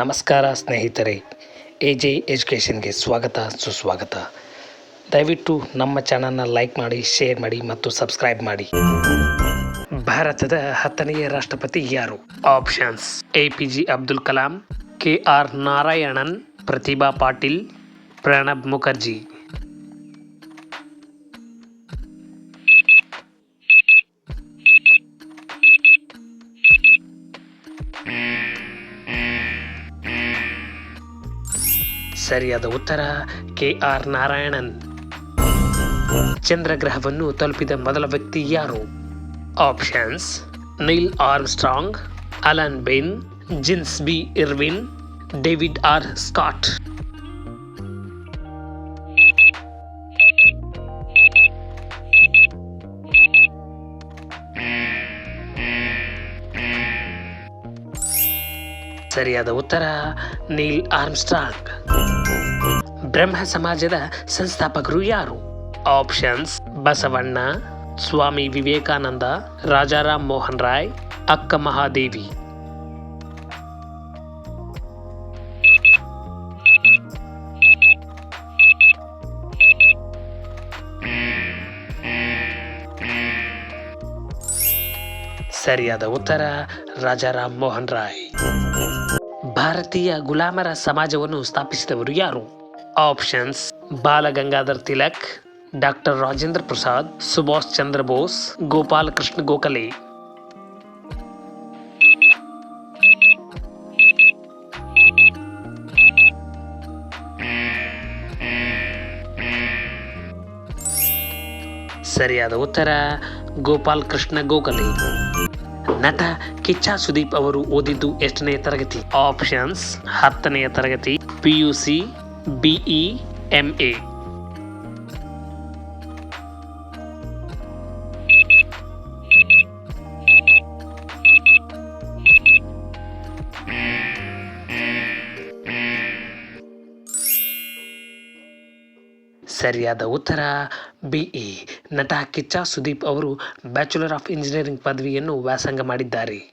ನಮಸ್ಕಾರ ಸ್ನೇಹಿತರೆ A J ಎಜುಕೇಷನ್ಗೆ ಸ್ವಾಗತ, ಸುಸ್ವಾಗತ. ದಯವಿಟ್ಟು ನಮ್ಮ ಚಾನಲ್ನ ಲೈಕ್ ಮಾಡಿ, ಶೇರ್ ಮಾಡಿ ಮತ್ತು ಸಬ್ಸ್ಕ್ರೈಬ್ ಮಾಡಿ. ಭಾರತದ ಹತ್ತನೆಯ ರಾಷ್ಟ್ರಪತಿ ಯಾರು? Options A P J Abdul Kalam, K R Narayanan, Pratibha Patil, Pranab Mukherjee. ಸರಿಯಾದ ಉತ್ತರ ಕೆ ಆರ್ ನಾರಾಯಣನ್. ಚಂದ್ರಗ್ರಹವನ್ನು ತಲುಪಿದ ಮೊದಲ ವ್ಯಕ್ತಿ ಯಾರು? Options, Neil Armstrong Alan Bean, James B Irwin, David R Scott. ಸರಿಯಾದ ಉತ್ತರ, ನೀಲ್ ಆರ್ಮ್ಸ್ಟ್ರಾಂಗ್. ಬ್ರಹ್ಮ ಸಮಾಜದ ಸಂಸ್ಥಾಪಕರು ಯಾರು? ಆಪ್ಷನ್ಸ್, ಬಸವಣ್ಣ, ಸ್ವಾಮಿ ವಿವೇಕಾನಂದ, ರಾಜಾರಾಮ್ ಮೋಹನ್ ರಾಯ್, ಅಕ್ಕ ಮಹಾದೇವಿ. ಸರಿಯಾದ ಉತ್ತರ ರಾಜಾರಾಮ್ ಮೋಹನ್ ರಾಯ್. ಭಾರತೀಯ ಗುಲಾಮರ ಸಮಾಜವನ್ನು ಸ್ಥಾಪಿಸಿದವರು ಯಾರು? Options, Balgangadhar Tilak, doctor Rajendra Prasad, Subhash Chandra Bose, Gopal Krishna Gokhale. ಸರಿಯಾದ ಉತ್ತರ ಗೋಪಾಲ್ ಕೃಷ್ಣ ಗೋಖಲೆ. ನಟ ಕಿಚ್ಚ ಸುದೀಪ್ ಅವರು ಓದಿದ್ದು ಎಷ್ಟನೇ ತರಗತಿ? ಆಪ್ಷನ್ಸ್ ಹತ್ತನೆಯ ತರಗತಿ P U C BE M ಸರಿಯಾದ ಉತ್ತರ. ಬಿಇ ನಟ ಕಿಚ್ಚ ಸುದೀಪ್ ಅವರು ಬ್ಯಾಚುಲರ್ ಆಫ್ ಇಂಜಿನಿಯರಿಂಗ್ ಪದವಿಯನ್ನು ವ್ಯಾಸಂಗ ಮಾಡಿದ್ದಾರೆ.